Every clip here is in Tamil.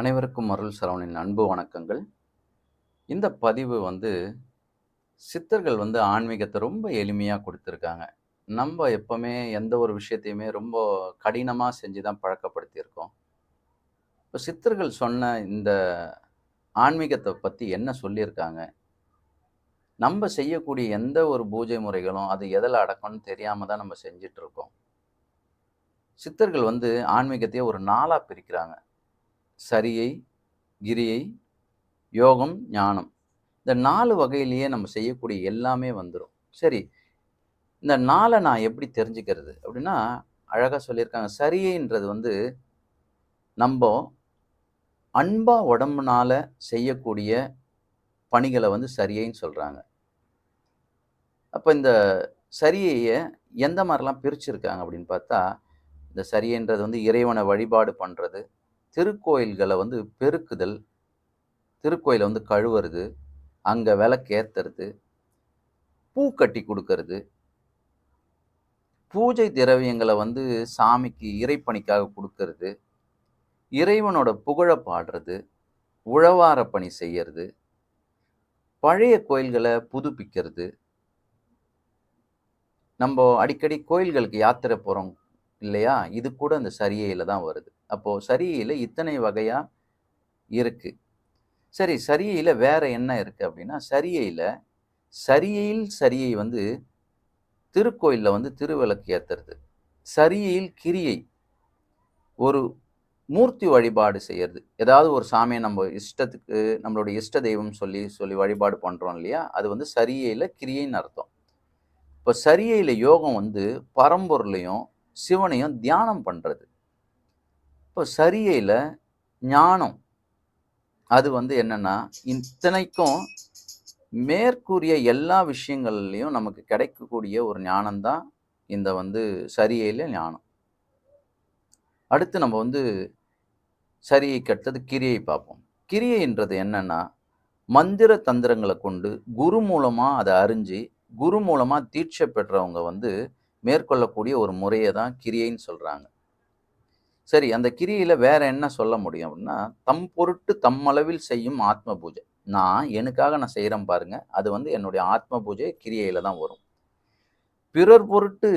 அனைவருக்கும் அருள் சரவணின் அன்பு வணக்கங்கள். இந்த பதிவு வந்து சித்தர்கள் வந்து ஆன்மீகத்தை ரொம்ப எளிமையாக கொடுத்துருக்காங்க. நம்ம எப்பவுமே எந்த ஒரு விஷயத்தையுமே ரொம்ப கடினமாக செஞ்சு தான் பழக்கப்படுத்தியிருக்கோம். இப்போ சித்தர்கள் சொன்ன இந்த ஆன்மீகத்தை பற்றி என்ன சொல்லியிருக்காங்க? நம்ம செய்யக்கூடிய எந்த ஒரு பூஜை முறைகளும் அது எதில் அடக்கம்னு தெரியாமல் தான் நம்ம செஞ்சிட்ருக்கோம் சித்தர்கள் வந்து ஆன்மீகத்தையே ஒரு நாளாக பிரிக்கிறாங்க. சரியை கிரியை யோகம் ஞானம். இந்த நாலு வகையிலேயே நம்ம செய்யக்கூடிய எல்லாமே வந்துடும் சரி இந்த நாளை நான் எப்படி தெரிஞ்சுக்கிறது? அப்படின்னா அழகாக சொல்லியிருக்காங்க. சரியைன்றது வந்து நம்ம அன்பா உடம்புனால செய்யக்கூடிய பணிகளை வந்து சரியைன்னு சொல்கிறாங்க அப்போ இந்த சரியையை எந்த மாதிரிலாம் பிரிச்சிருக்காங்க அப்படின்னு பார்த்தா இந்த சரியைன்றது வந்து இறைவனை வழிபாடு பண்ணுறது திருக்கோயில்களை வந்து பெருக்குதல் திருக்கோயிலை வந்து கழுவுறது அங்கே விளக்கேற்றுறது பூ கட்டி கொடுக்கறது பூஜை திரவியங்களை வந்து சாமிக்கு இறைப்பணிக்காக கொடுக்கறது இறைவனோட புகழை பாடுறது உழவார பணி செய்யறது பழைய கோயில்களை புதுப்பிக்கிறது. நம்ம அடிக்கடி கோயில்களுக்கு யாத்திரை போகிறோம் இல்லையா? இது கூட அந்த சரியையில் தான் வருது. அப்போது சரியையில் இத்தனை வகையாக இருக்குது சரி சரியையில் வேற என்ன இருக்குது அப்படின்னா சரியையில் சரியையில் சரியை வந்து திருக்கோயிலில் வந்து திருவிளக்கு ஏற்றுறது சரியையில் கிரியை ஒரு மூர்த்தி வழிபாடு செய்யறது. ஏதாவது ஒரு சாமியை நம்ம இஷ்டத்துக்கு நம்மளுடைய இஷ்ட தெய்வம் சொல்லி சொல்லி வழிபாடு பண்ணுறோம் இல்லையா? அது வந்து சரியையில் கிரியைன்னு அர்த்தம். இப்போ சரியையில் யோகம் வந்து பரம்பொருளையும் சிவனையும் தியானம் பண்ணுறது இப்போ சரியையில் ஞானம். அது வந்து என்னன்னா இத்தனைக்கும் மேற்கூறிய எல்லா விஷயங்கள்லையும் நமக்கு கிடைக்கக்கூடிய ஒரு ஞானம்தான் இந்த வந்து சரியையில் ஞானம். அடுத்து நம்ம வந்து சரியை கட்டது கிரியை பார்ப்போம். கிரியைன்றது என்னன்னா மந்திர தந்திரங்களை கொண்டு குரு மூலமாக அதை அறிஞ்சு குரு மூலமாக தீட்சை பெற்றவங்க வந்து மேற்கொள்ளக்கூடிய ஒரு முறையை தான் கிரியைன்னு சொல்கிறாங்க சரி அந்த கிரியில வேற என்ன சொல்ல முடியும் அப்படின்னா தம் பொருட்டு தம்மளவில் செய்யும் ஆத்ம பூஜை. நான் எனக்காக நான் செய்கிறேன் பாருங்க அது வந்து என்னுடைய ஆத்ம பூஜை கிரியையில் தான் வரும். பிறர் பொருட்டு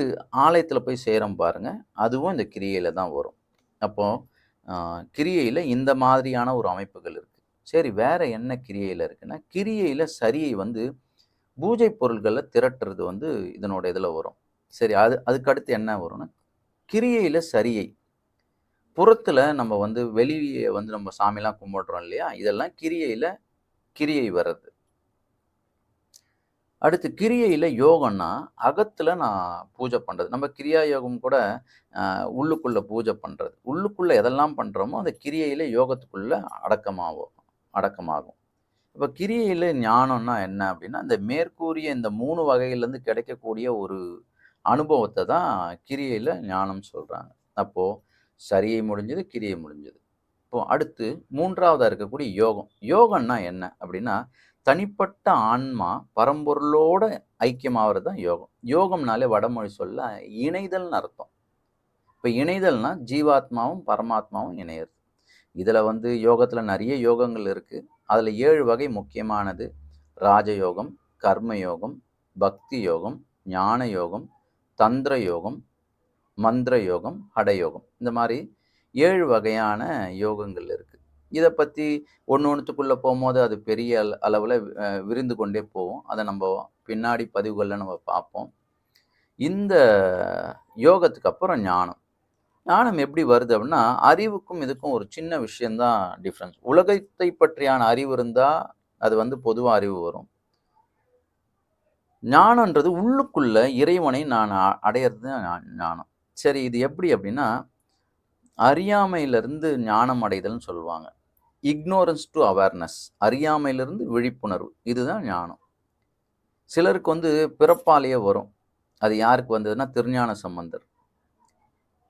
ஆலயத்தில் போய் செய்கிறோம் பாருங்க அதுவும் இந்த கிரியையில் தான் வரும். அப்போது கிரியையில் இந்த மாதிரியான ஒரு அமைப்புகள் இருக்குது சரி வேற என்ன கிரியையில் இருக்குன்னா கிரியையில் சரியை வந்து பூஜை பொருள்களை திரட்டுறது வந்து இதனோட இதில் வரும். சரி அது அதுக்கடுத்து என்ன வரும்னா கிரியையில் சரியை புறத்தில் நம்ம வந்து வெளியே வந்து நம்ம சாமிலாம் கும்பிடுறோம் இல்லையா? இதெல்லாம் கிரியையில் கிரியை வர்றது. அடுத்து கிரியையில் யோகம்னா அகத்தில் நான் பூஜை பண்ணுறது நம்ம கிரியா யோகம் கூட உள்ளுக்குள்ளே பூஜை பண்ணுறது உள்ளுக்குள்ளே எதெல்லாம் பண்ணுறோமோ அந்த கிரியையில் யோகத்துக்குள்ளே அடக்கமாகும் அடக்கமாகும். இப்போ கிரியையில் ஞானம்னா என்ன அப்படின்னா இந்த மேற்கூறிய இந்த மூணு வகையிலேருந்து கிடைக்கக்கூடிய ஒரு அனுபவத்தை தான் கிரியையில் ஞானம் சொல்கிறாங்க அப்போது சரியை முடிஞ்சது கிரியை முடிஞ்சது. இப்போ அடுத்து மூன்றாவதாக இருக்கக்கூடிய யோகம். யோகம்னா என்ன? அப்படின்னா தனிப்பட்ட ஆன்மா பரம்பொருளோட ஐக்கியமாகிறது தான் யோகம். யோகம்னாலே வடமொழி சொல்ல இணைதல்னு அர்த்தம். இப்போ இணைதல்னா ஜீவாத்மாவும் பரமாத்மாவும் இணையிறது. இதில் வந்து யோகத்தில் நிறைய யோகங்கள் இருக்குது அதில் ஏழு வகை முக்கியமானது. ராஜயோகம் கர்ம யோகம் பக்தி யோகம் ஞான யோகம் தந்திர யோகம் மந்திர யோகம் ஹடயோகம். இந்த மாதிரி ஏழு வகையான யோகங்கள் இருக்குது இதை பற்றி ஒன்று ஒன்றுத்துக்குள்ளே போகும்போது அது பெரிய அளவில் விரிந்து கொண்டே போகும். அதை நம்ம பின்னாடி பதிவுகளில் நம்ம பார்ப்போம். இந்த யோகத்துக்கு அப்புறம் ஞானம். ஞானம் எப்படி வருது அப்படின்னா அறிவுக்கும் இதுக்கும் ஒரு சின்ன விஷயந்தான் டிஃப்ரென்ஸ் உலகத்தை பற்றியான அறிவு இருந்தால் அது வந்து பொதுவாக அறிவு வரும். ஞானன்றது உள்ளுக்குள்ள இறைவனை நான் அடையிறது தான் ஞானம். சரி இது எப்படி அப்படின்னா அறியாமையிலிருந்து ஞானம் அடைதல்னு சொல்லுவாங்க. இக்னோரன்ஸ் டு அவேர்னஸ் அறியாமையிலிருந்து விழிப்புணர்வு இதுதான் ஞானம். சிலருக்கு வந்து பிறப்பாலேயே வரும். அது யாருக்கு வந்ததுன்னா திருஞான சம்பந்தர்.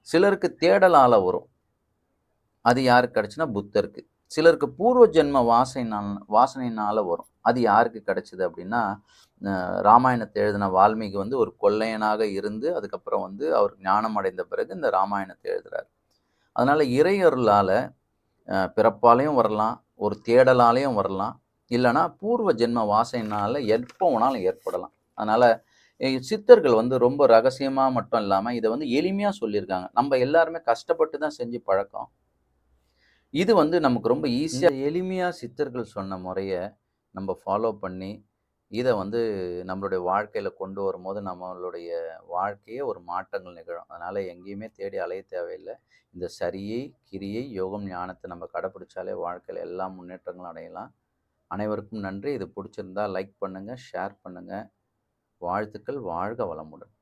சிலருக்கு தேடலால வரும். அது யாருக்கு கிடச்சுன்னா புத்தருக்கு. சிலருக்கு பூர்வ ஜென்ம வாசனைனால வாசனையினால் வரும். அது யாருக்கு கிடைச்சது அப்படின்னா ராமாயணத்தை எழுதின வால்மீகி வந்து ஒரு கொள்ளையனாக இருந்து அதுக்கப்புறம் வந்து அவர் ஞானம் அடைந்த பிறகு இந்த ராமாயணத்தை எழுதுறாரு அதனால இறையருளால் பிறப்பாலையும் வரலாம், ஒரு தேடலாலையும் வரலாம். இல்லைன்னா பூர்வ ஜென்ம வாசையினால் எப்போ வேணாலும் ஏற்படலாம். அதனால் சித்தர்கள் வந்து ரொம்ப ரகசியமாக மட்டும் இல்லாமல் இதை வந்து எளிமையாக சொல்லியிருக்காங்க. நம்ம எல்லாருமே கஷ்டப்பட்டு தான் செஞ்சு பழக்கம். இது வந்து நமக்கு ரொம்ப ஈஸியாக எளிமையாக சித்தர்கள் சொன்ன முறையை நம்ம ஃபாலோ பண்ணி, இதை வந்து நம்மளுடைய வாழ்க்கையில் கொண்டு வரும்போது, நம்மளுடைய வாழ்க்கையே ஒரு மாற்றங்கள் நிகழும். அதனால் எங்கேயுமே தேடி அலைய தேவையில்லை இந்த சரியை, கிரியை, யோகம், ஞானத்தை நம்ம கடைப்பிடிச்சாலே வாழ்க்கையில் எல்லா முன்னேற்றங்களும் அடையலாம். அனைவருக்கும் நன்றி. இது பிடிச்சிருந்தா லைக் பண்ணுங்கள் ஷேர் பண்ணுங்கள் வாழ்த்துக்கள். வாழ்க வளமுடன்.